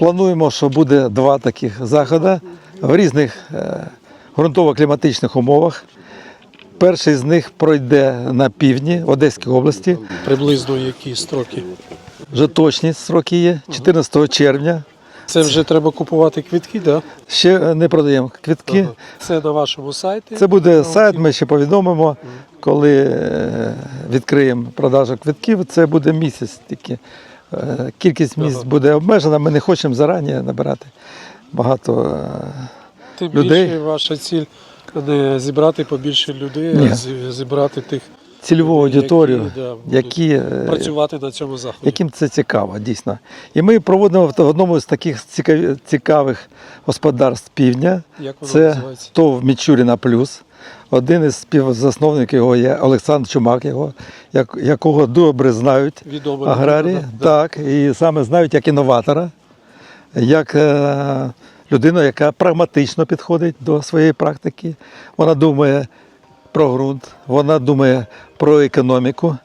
Плануємо, що буде два таких заходи в різних е, ґрунтово-кліматичних умовах. Перший з них пройде на півдні в Одеській області. Приблизно які строки. Вже точні сроки є 14 червня. Це вже треба купувати квітки, да? Ще е, не продаємо квітки. Це на вашому сайті. Це буде сайт, ми ще повідомимо, коли е, відкриємо продажу квитків. Це буде місяць тільки. Е, Кількість місць буде обмежена, ми не хочемо зарані набирати багато. е, Тим людей. більше ваша ціль зібрати побільше людей, Ні. зібрати тих, Цільову Які, аудиторію, да, які, е, працювати на цьому заході. яким це цікаво, дійсно. І ми проводимо в одному з таких цікавих господарств півдня. Як воно Це називається? ТОВ Мічуріна Плюс. Один із співзасновників його є Олександр Чумак, його, як- якого добре знають Відомо аграрії. да? Так, і саме знають як інноватора, як е, людину, яка прагматично підходить до своєї практики. Вона думає про ґрунт, вона думає про економіку.